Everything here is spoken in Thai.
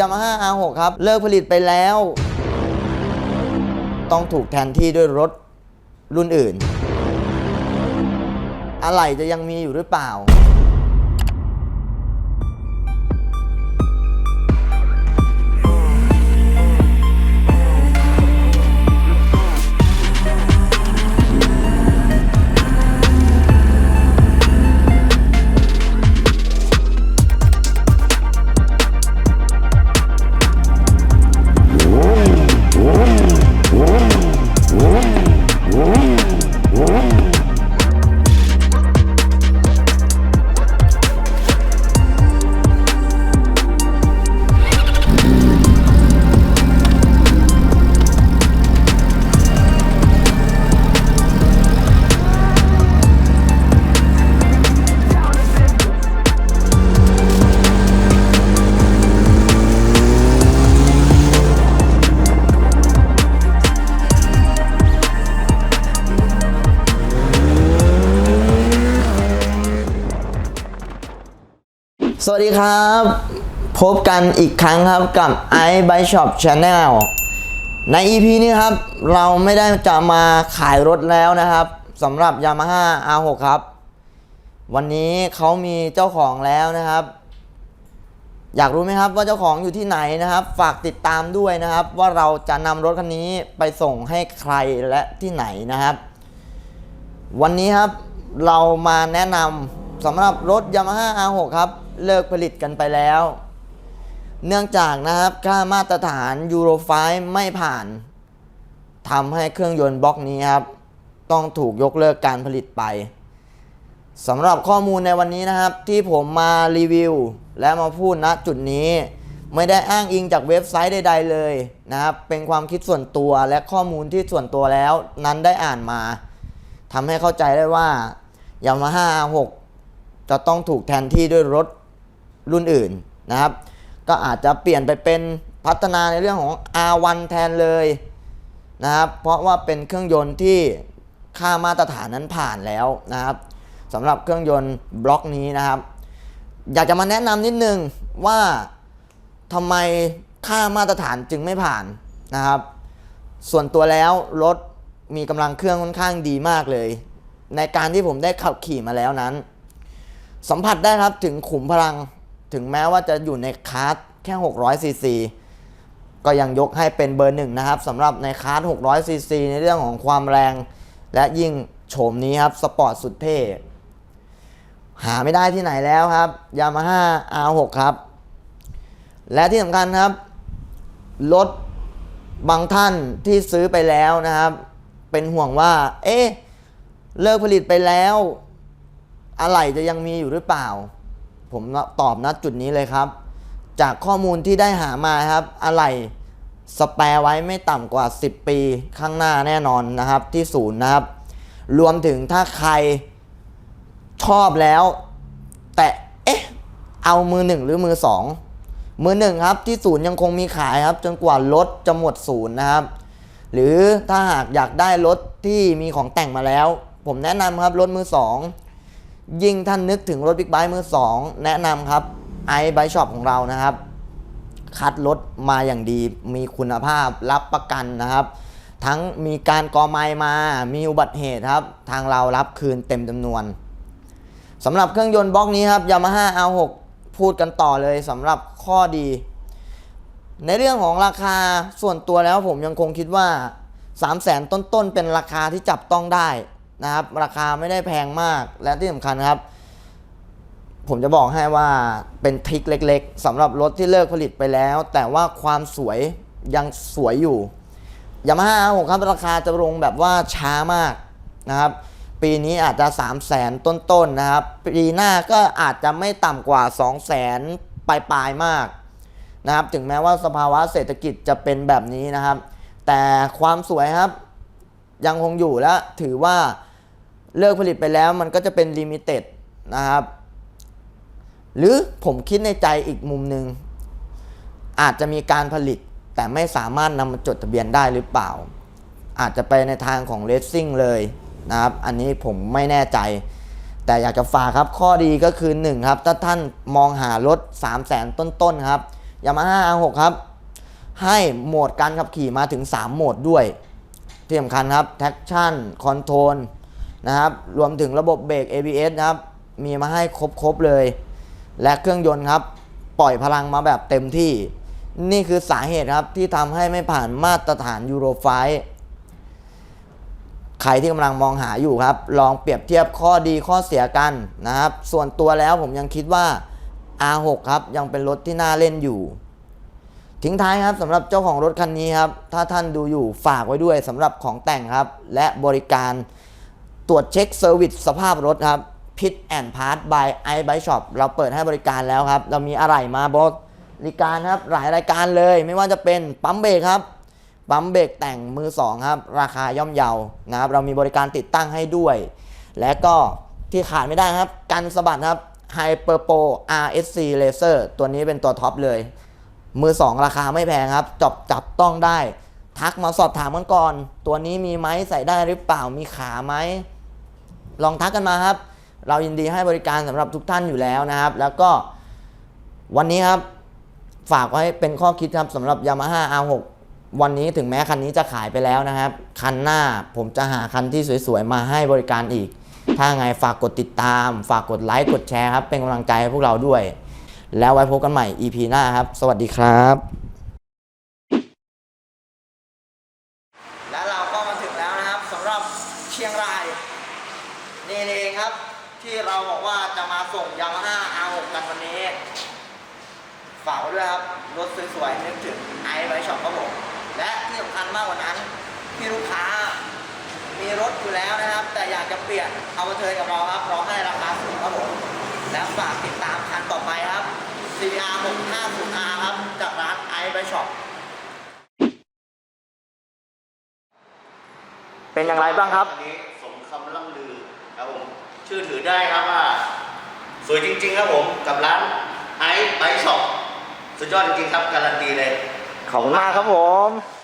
ยามาฮ่า R6 ครับ เลิกผลิตไปแล้ว ต้องถูกแทนที่ด้วยรถรุ่นอื่น อะไรจะยังมีอยู่หรือเปล่า สวัสดีครับ พบกันอีกครั้งครับกับ i b y Shop Channel ใน EP นี้ครับ เราไม่ได้จะมาขายรถแล้วนะครับสำหรับ Yamaha R6 ครับ วันนี้เขามีเจ้าของแล้วนะครับ อยากรู้ไหมครับว่าเจ้าของอยู่ที่ไหนนะครับ ฝากติดตามด้วยนะครับ ว่าเราจะนำรถคันนี้ไปส่งให้ใครและที่ไหนนะครับ วันนี้ครับเรามาแนะนำสำหรับรถ Yamaha R6 ครับเลิกผลิตกันไปแล้ว เนื่องจากนะครับค่ามาตรฐาน Euro 5ไม่ผ่านทำให้เครื่องยนต์บล็อกนี้ครับ ต้องถูกยกเลิกการผลิตไปสำหรับข้อมูลในวันนี้นะครับ ที่ผมมารีวิว และมาพูดณจุดนี้ ไม่ได้อ้างอิงจากเว็บไซต์ใด ๆ เลยนะครับ เป็นความคิดส่วนตัวและข้อมูลที่ส่วนตัวแล้ว นั้นได้อ่านมาทำให้เข้าใจได้ว่า Yamaha R6 จะต้องถูกแทนที่ด้วยรถ รุ่นอื่นนะครับ ก็อาจจะเปลี่ยนไปเป็นพัฒนาในเรื่องของ R1 แทนเลยนะครับ เพราะว่าเป็นเครื่องยนต์ที่ค่ามาตรฐานนั้นผ่านแล้วนะครับสำหรับเครื่องยนต์บล็อกนี้นะครับ อยากจะมาแนะนำนิดนึงว่าทำไมค่ามาตรฐานจึงไม่ผ่านนะครับ ส่วนตัวแล้วรถมีกำลังเครื่องค่อนข้างดีมากเลย ในการที่ผมได้ขับขี่มาแล้วนั้น สัมผัสได้ครับถึงขุมพลัง ถึงแม้ว่าจะอยู่ในคาร์ดแค่600ซีซีก็ยังยกให้เป็นเบอร์หนึ่งนะครับสำหรับในคาร์ด600ซีซีในเรื่องของความแรง และยิ่งโฉมนี้ครับสปอร์ตสุดเท่หาไม่ได้ที่ไหนแล้วครับ Yamaha R6 ครับ และที่สำคัญครับ รถบางท่านที่ซื้อไปแล้วนะครับ เป็นห่วงว่า เอ๊ะ เลิกผลิตไปแล้ว อะไรจะยังมีอยู่หรือเปล่า ผมตอบนะจุดนี้เลยครับ จากข้อมูลที่ได้หามาครับ อะไรสแปรไว้ไม่ต่ำกว่า 10 ปีข้างหน้าแน่นอนนะครับที่ศูนย์นะครับ รวมถึงถ้าใครชอบแล้ว แต่เอ๊ะเอามือหนึ่งหรือมือสองมือหนึ่งครับที่ศูนย์ยังคงมีขายครับ จนกว่ารถจะหมดศูนย์นะครับ หรือถ้าหากอยากได้รถที่มีของแต่งมาแล้ว ผมแนะนำครับรถมือสอง ยิ่งท่านนึกถึงรถบิ๊กไบค์มือสองแนะนำครับไอไบช็อปของเรานะครับ คัดรถมาอย่างดี มีคุณภาพรับประกันนะครับ ทั้งมีการกอไมมา มีอุบัติเหตุครับ ทางเรารับคืนเต็มจำนวนสำหรับเครื่องยนต์บล็อกนี้ครับ Yamaha R6 พูดกันต่อเลยสำหรับข้อดี ในเรื่องของราคาส่วนตัวแล้วผมยังคงคิดว่า 3 0 0แสนต้นๆ เป็นราคาที่จับต้องได้ นะครับ ราคาไม่ได้แพงมากและที่สำคัญครับ ผมจะบอกให้ว่าเป็นทริคเล็กๆสำหรับรถที่เลิกผลิตไปแล้ว แต่ว่าความสวยยังสวยอยู่ยามาฮ่าผมครับราคาจะลงแบบว่าช้ามากนะครับ ปีนี้อาจจะ 3 0 0แสนต้นๆนะครับ ปีหน้าก็อาจจะไม่ต่ำกว่า 2 0 0แสนปลายๆมากนะครับ ถึงแม้ว่าสภาวะเศรษฐกิจจะเป็นแบบนี้นะครับ แต่ความสวยครับ ยังคงอยู่และถือว่าเลิกผลิตไปแล้วมันก็จะเป็นลิมิเต็ดนะครับ หรือผมคิดในใจอีกมุมหนึ่งอาจจะมีการผลิตแต่ไม่สามารถนำมาจดทะเบียนได้หรือเปล่า อาจจะไปในทางของเลสซิ่งเลยนะครับ อันนี้ผมไม่แน่ใจ แต่อยากจะฝากครับข้อดีก็คือ 1 ครับ ถ้าท่านมองหารถ 3 0 0แสนต้นๆครับ Yamaha R6 ครับ ให้โหมดการขับขี่มาถึง 3 โหมดด้วย ที่สำคัญครับ traction control นะครับรวมถึงระบบเบรก ABS นะครับ มีมาให้ครบๆเลย และเครื่องยนต์ครับ ปล่อยพลังมาแบบเต็มที่ นี่คือสาเหตุครับที่ทำให้ไม่ผ่านมาตรฐานยูโรไฟใครที่กำลังมองหาอยู่ครับ ลองเปรียบเทียบข้อดีข้อเสียกันนะครับ ส่วนตัวแล้วผมยังคิดว่า R6 ครับยังเป็นรถที่น่าเล่นอยู่ ทิ้งท้ายครับสำหรับเจ้าของรถคันนี้ครับ ถ้าท่านดูอยู่ฝากไว้ด้วยสำหรับของแต่งครับ และบริการตรวจเช็คเซอร์วิสสภาพรถครับพิทแอนพาร์ทบายไอไบช็อปเราเปิดให้บริการแล้วครับ เรามีอะไรมาบริการครับ หลายรายการเลย ไม่ว่าจะเป็นปั๊มเบรกครับ ปั๊มเบรกแต่งมือ 2 ครับ ราคาย่อมเยานะครับ เรามีบริการติดตั้งให้ด้วย และก็ที่ขาดไม่ได้ครับ กันสะบัดครับ Hyper Pro RSC Laser ตัวนี้เป็นตัวท็อปเลย มือ2ราคาไม่แพงครับจับจับต้องได้ ทักมาสอบถามกันก่อน ตัวนี้มีไหมใส่ได้หรือเปล่ามีขาไหมลองทักกันมาครับ เรายินดีให้บริการสำหรับทุกท่านอยู่แล้วนะครับ แล้วก็วันนี้ครับฝากไว้เป็นข้อคิดครับสำหรับ Yamaha R6 วันนี้ถึงแม้คันนี้จะขายไปแล้วนะครับ คันหน้าผมจะหาคันที่สวยๆ มาให้บริการอีก ถ้าไงฝากกดติดตาม ฝากกดไลค์กดแชร์ครับ เป็นกำลังใจให้พวกเราด้วย แล้วไว้พบกันใหม่ EP หน้าครับ สวัสดีครับ และเราก็มาถึงแล้วนะครับสำหรับเชียงราย นี่เองครับ ที่เราบอกว่าจะมาส่งยามาฮ่า R6 กันวันนี้ ฝากไว้ด้วยครับ รถสวยๆนึกถึงไอไบช็อปครับผมและที่สำคัญมากกว่านั้นที่ลูกค้ามีรถอยู่แล้วนะครับ แต่อยากจะเปลี่ยนเอามาเทินกับเราครับเราให้ราคาสูงครับผมและฝากติดตามคันต่อไปครับ CBR 650R ครับ จากร้านไอไบช็อปเป็นอย่างไรบ้างครับ อันนี้สมคำล่ำลือครับผม ชื่อถือได้ครับว่า สวยจริง ๆ ครับผม กับร้านไอซ์ไบช็อปสุดยอดจริงๆครับ การันตีเลย ขอบคุณมากครับผม